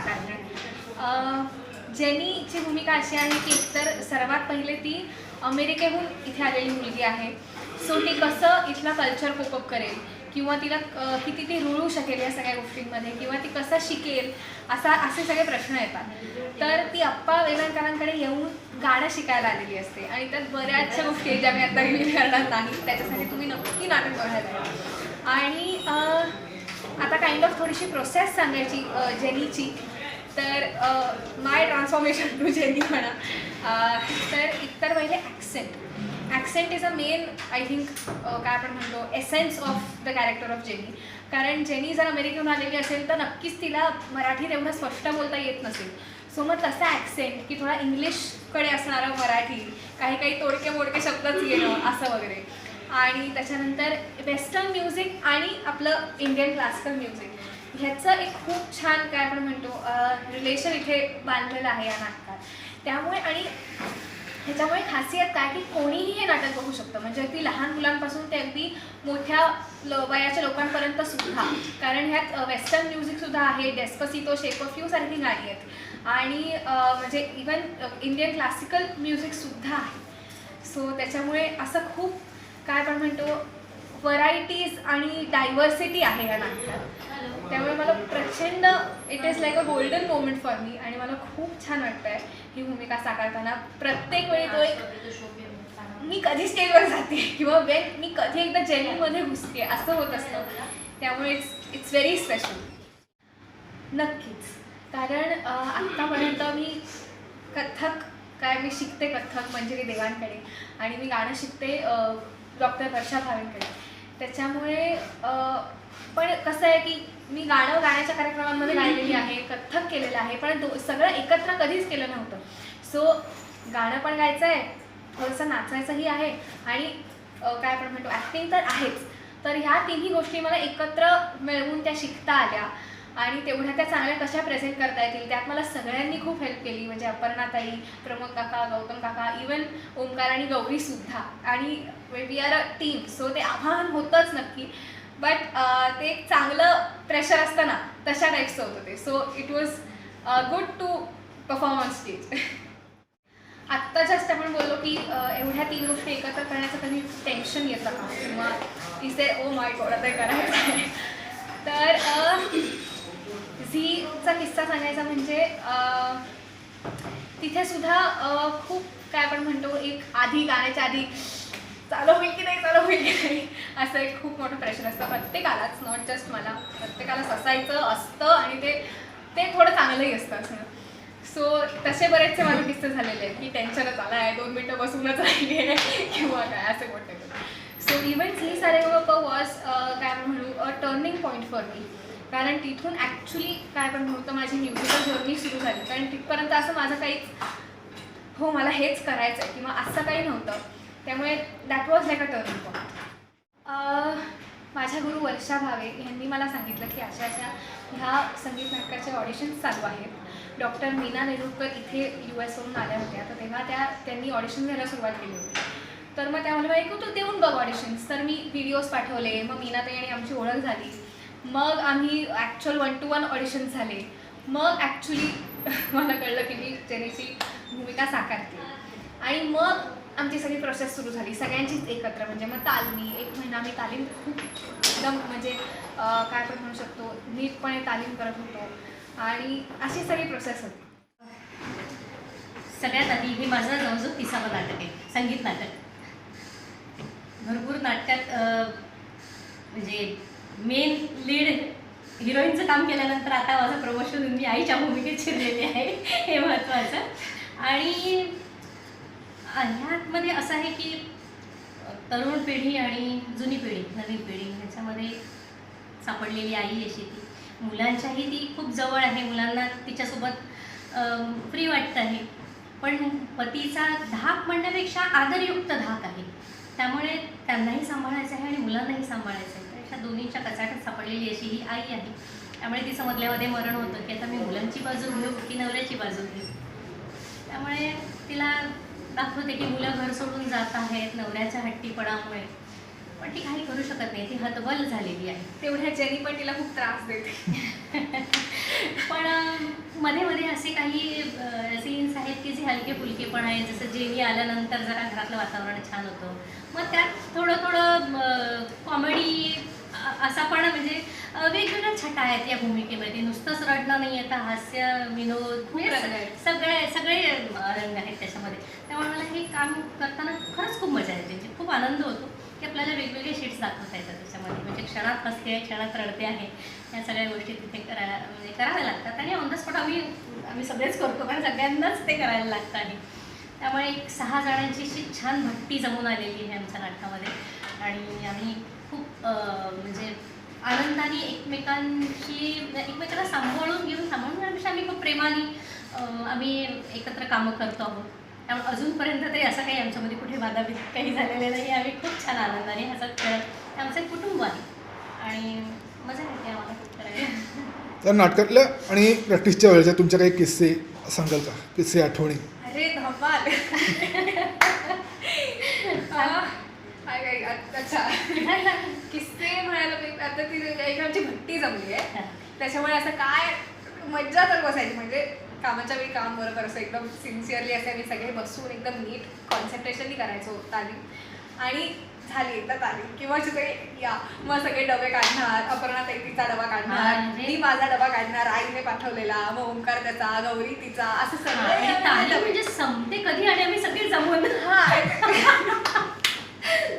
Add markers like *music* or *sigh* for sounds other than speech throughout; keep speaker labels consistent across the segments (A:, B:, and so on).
A: साकारणार. भूमिका जेनीची भूमिका अशी आहे की एकतर सर्वात पहिले ती अमेरिकेहून इथे आलेली मुलगी आहे. सो ती कसं इथला कल्चर कोपअप करेल किंवा तिला किती ती रुळू शकेल या सगळ्या गोष्टींमध्ये किंवा ती कसं शिकेल असा असे सगळे प्रश्न येतात. तर ती अप्पा वेलणकरांकडे येऊन गाणं शिकायला आलेली असते आणि त्यात बऱ्याचशा गोष्टी आहेत ज्या मी आता रिव्हील करणार नाही. त्याच्यासाठी तुम्ही नक्की नाटक बघायला आणि आता काइंड ऑफ थोडीशी प्रोसेस सांगायची जेनीची. तर माय ट्रान्सफॉर्मेशन टू जेनी म्हणा. तर एकतर पहिले accent accent is a main I think काय आपण म्हणतो essence of the character of Jenny. कारण जेनी जर अमेरिकेहून आलेली असेल तर नक्कीच तिला मराठीत एवढं स्पष्ट बोलता येत नसेल. सो मग तसा ॲक्सेंट की थोडा इंग्लिशकडे असणारं मराठी काही काही तोडके मोडके शब्दच येणं असं वगैरे. आणि त्याच्यानंतर वेस्टर्न म्युझिक आणि आपलं इंडियन क्लासिकल म्युझिक. ह्याचं एक खूप छान काय आपण म्हणतो रिलेशन इथे बांधलेलं आहे या नाटकात. त्यामुळे आणि ह्याच्यामुळे खासियत काय की कोणीही हे नाटक बघू शकतं. म्हणजे अगदी लहान मुलांपासून ते अगदी मोठ्या ल वयाच्या लोकांपर्यंत सुद्धा. कारण ह्यात वेस्टर्न म्युझिकसुद्धा आहे डेस्पसितो शेप ऑफ यू सारखी गाणी आहेत. आणि म्हणजे इवन इंडियन क्लासिकल म्युझिकसुद्धा आहे. सो त्याच्यामुळे असं खूप काय आपण म्हणतो व्हरायटीज आणि डायव्हर्सिटी आहे या नाटकात. त्यामुळे मला प्रचंड it is like a golden moment for me आणि मला खूप छान वाटतं आहे ही भूमिका साकारताना. प्रत्येक वेळी तो एक मी कधी स्टेजवर जाते. किंवा वेन मी कधी एकदा जेलमध्ये घुसते असं होत असतं. त्यामुळे इट्स इट्स व्हेरी स्पेशल नक्कीच. कारण आत्तापर्यंत मी कथ्थक काय मी शिकते कथ्थक मंजिरी देवांकडे. आणि मी गाणं शिकते डॉक्टर वर्षा भावेंकडे त्याच्यामुळे पण कसं आहे की मी गाणं गाण्याच्या कार्यक्रमांमध्ये गायलेली आहे कथ्थक केलेलं आहे पण दो सगळं एकत्र कधीच केलं नव्हतं. सो गाणं पण गायचं आहे थोडंसं नाचायचंही आहे आणि काय आपण म्हणतो ॲक्टिंग तर आहेच. तर ह्या तिन्ही गोष्टी मला एकत्र मिळवून त्या शिकता आल्या. आणि तेवढ्या त्या चांगल्या कशा प्रेझेंट करता येतील त्यात मला सगळ्यांनी खूप हेल्प केली. म्हणजे अपर्णाताई प्रमोद काका गौतम काका इवन ओंकार आणि गौरीसुद्धा आणि we are a team so ते आव्हान होतंच नक्की. बट ते एक चांगलं प्रेशर असतं ना तशा टाईपचं होतं ते. So it was good to perform on stage आत्ता जास्त आपण बोललो की एवढ्या तीन गोष्टी एकत्र करण्याचं कधी टेन्शन येतं का? किंवा तिचे ओ माय गॉड आता करायचं *laughs* तर झीचा किस्सा सांगायचा म्हणजे तिथे सुद्धा खूप काय आपण म्हणतो एक आधी गाण्याच्या आधी चालू होईल की नाही चालू होईल की नाही असं एक खूप मोठं प्रेशर असतं. प्रत्येकालाच नॉट जस्ट मला. प्रत्येकालाच असायचं असतं आणि ते ते थोडं चांगलंही असतं असं. सो तसे बरेचसे माझे किस्से झालेले आहेत की टेन्शनच आलं आहे दोन मिनटं बसूनच राहिली आहे किंवा काय असं मोठे सो इव्हन ही सारे वॉज काय आपण म्हणू a turning point for me कारण तिथून ॲक्च्युली काय पण म्हणतो माझी म्युझिकल जर्नी सुरू झाली. कारण तिथपर्यंत असं माझं काहीच हो मला हेच करायचं आहे किंवा असं काही नव्हतं. त्यामुळे that was like a turning point माझ्या गुरु वर्षा भावे यांनी मला सांगितलं की अशा अशा ह्या संगीत नाटकाचे ऑडिशन्स चालू आहेत. डॉक्टर मीना नेरुरकर इथे यू एसवरून आल्या होत्या. तर तेव्हा त्या त्यांनी ऑडिशन घ्यायला सुरुवात केली होती. तर मग त्या मला ऐकू तू देऊन बघ ऑडिशन्स तर मी व्हिडिओज पाठवले. मग मीनाताई आणि आमची ओळख झाली. मग आम्ही actual one to one auditions झाले. मग ॲक्च्युली *laughs* मला कळलं की मी जेनेची भूमिका साकारते. आणि मग आमची सगळी प्रोसेस सुरू झाली. सगळ्यांचीच एकत्र म्हणजे मग तालमी एक महिना आम्ही तालीम खूप एकदम म्हणजे काय पण म्हणू शकतो नीटपणे तालीम करत होतो. आणि अशी सगळी प्रोसेस होती.
B: सगळ्यात आधी हे माझं जवळजवळ तिसावं नाटक आहे. संगीत नाटक. भरपूर नाटकात म्हणजे मेन लीड हिरोईनचं काम केल्यानंतर आता माझं प्रमोशन मी आईच्या भूमिकेत शिरलेली आहे. हे महत्त्वाचं आणि ह्यामध्ये असं आहे की तरुण पिढी आणि जुनी पिढी नवीन पिढी ह्याच्यामध्ये सापडलेली आई अशी ती मुलांच्याही ती खूप जवळ आहे. मुलांना तिच्यासोबत फ्री वाटतं आहे. पण पतीचा धाक म्हणण्यापेक्षा आदरयुक्त धाक आहे. त्यामुळे त्यांनाही सांभाळायचं आहे आणि मुलांनाही सांभाळायचं आहे. अशा दोन्हीच्या कचाट्यात सापडलेली अशी ही आई आहे. त्यामुळे तिचं मधल्यामध्ये मरण होतं. की आता मी मुलांची बाजू घेऊ की नवऱ्याची बाजू घेऊ? त्यामुळे तिला दाखवते की मुलं घर सोडून जात आहेत नवऱ्याच्या हट्टीपणामुळे. पण ती काही करू शकत नाही. ती हतबल झालेली आहे.
A: तेवढ्या जेनी पण तिला खूप त्रास देते. *laughs*
B: पण मध्ये मध्ये असे काही सीन्स आहेत की जे हलके फुलके पण आहेत. जसं जेवी आल्यानंतर जरा घरातलं वातावरण छान होतं. मग त्यात थोडं थोडं कॉमेडी असा पण म्हणजे वेगवेगळ्या छटा आहेत या भूमिकेमध्ये. नुसतंच रडणं नाही येतं हास्य विनोद म्हणजे. सगळे सगळे रंग आहेत त्याच्यामध्ये. त्यामुळे मला हे काम करताना खरंच खूप मजा येते. म्हणजे खूप आनंद होतो की आपल्याला वेगवेगळे शेड्स दाखवता येतात त्याच्यामध्ये. म्हणजे क्षणात हसते आहे क्षणात रडते आहे. या सगळ्या गोष्टी तिथे करायला म्हणजे कराव्या लागतात. आणि ऑन द स्पॉट आम्ही आम्ही सगळेच करतो. कारण सगळ्यांनाच ते करायला लागतं आहे. त्यामुळे एक सहा जणांची अशी छान भट्टी जमून आलेली आहे आमच्या नाटकामध्ये. आणि आम्ही म्हणजे आनंदाने एकमेकांशी एकमेकांना सांभाळून घेऊन सांभाळून घेण्यापेक्षा आम्ही खूप प्रेमाने अं, आम्ही एकत्र कामं करतो आहोत. त्यामुळे अजूनपर्यंत तरी असं काही आमच्यामध्ये कुठे वादाभीत काही झालेले नाही. आम्ही खूप छान आनंदाने हसत खेळत हे आमचं एक कुटुंब आहे. आणि मजा येते आम्हाला खूप करायला.
C: त्या नाटकातल्या आणि प्रॅक्टिसच्या वेळेच्या तुमच्या काही किस्से सांगाल का? किस्से आठवणी?
A: अरे धमाल. *laughs* अच्छा एक आमची भट्टी जमली आहे. त्याच्यामुळे असं काय मज्जा तर बसायची. म्हणजे कामाच्या वेळी काम बरोबर असं एकदम सिन्सिअरली असे आम्ही सगळे बसून एकदम नीट कॉन्सन्ट्रेशनली करायचो तालीम. आणि झाली एकदा तालीम. किंवा सगळे या मग सगळे डबे काढणार अपर्णा ताई तिचा डबा काढणार
B: अरे.
A: मी माझा डबा काढणार आईने पाठवलेला मग ओंकार त्याचा गौरी तिचा असं सगळं
B: तालीम म्हणजे संपते कधी आणि आम्ही सगळे जमून.
A: हा *laughs*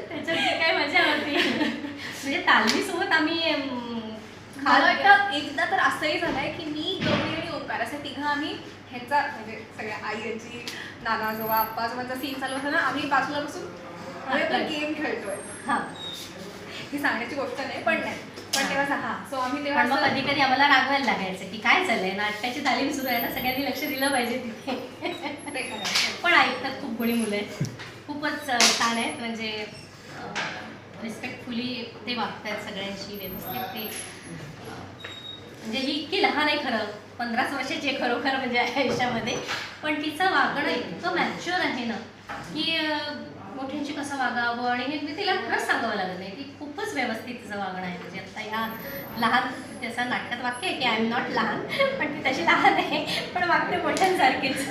B: त्याच्यात काय मजा होती. म्हणजे तालमीसोबत आम्ही
A: मला वाटतं एकदा तर असंही झालंय की मी गौरी आणि ओंकार असे तिघं आम्ही ह्यांचा म्हणजे सगळ्या आई यांची नाना आजोबा आप्पा आजोबांचा सीन चालू होता ना आम्ही बाजूला बसून आम्ही आता गेम खेळतोय.
B: हा.
A: ही सांगण्याची गोष्ट नाही पण नाही. पण तेव्हा हा सो आम्ही तेव्हा
B: पण मग
A: असं-
B: कधी कधी आम्हाला रागवायला लागायचं की काय चाललंय नाटकाची तालीम सुरू आहे ना सगळ्यांनी लक्ष दिलं पाहिजे तिथे.
A: ते करायचं.
B: पण ऐकतात खूप गुणी मुलं आहेत. खूपच अं, छान आहेत. म्हणजे रिस्पेक्टफुली ते वागतात सगळ्यांशी व्यवस्थित ते. म्हणजे ही इतकी लहान आहे खरं. पंधराच वर्षाची आहे खरोखर म्हणजे आयुष्यामध्ये. पण तिचं वागणं इतकं मॅच्युअर आहे ना की मोठ्यांशी कसं वागावं आणि हे मी तिला खरंच सांगावं लागत नाही. ती खूपच व्यवस्थित तिचं वागणं आहे. म्हणजे आता ह्या लहान त्याचं नाटकात वाक्य आहे की आय एम नॉट लहान. *laughs* पण ती तशी लहान आहे. पण वागते मोठ्यांसारखीच.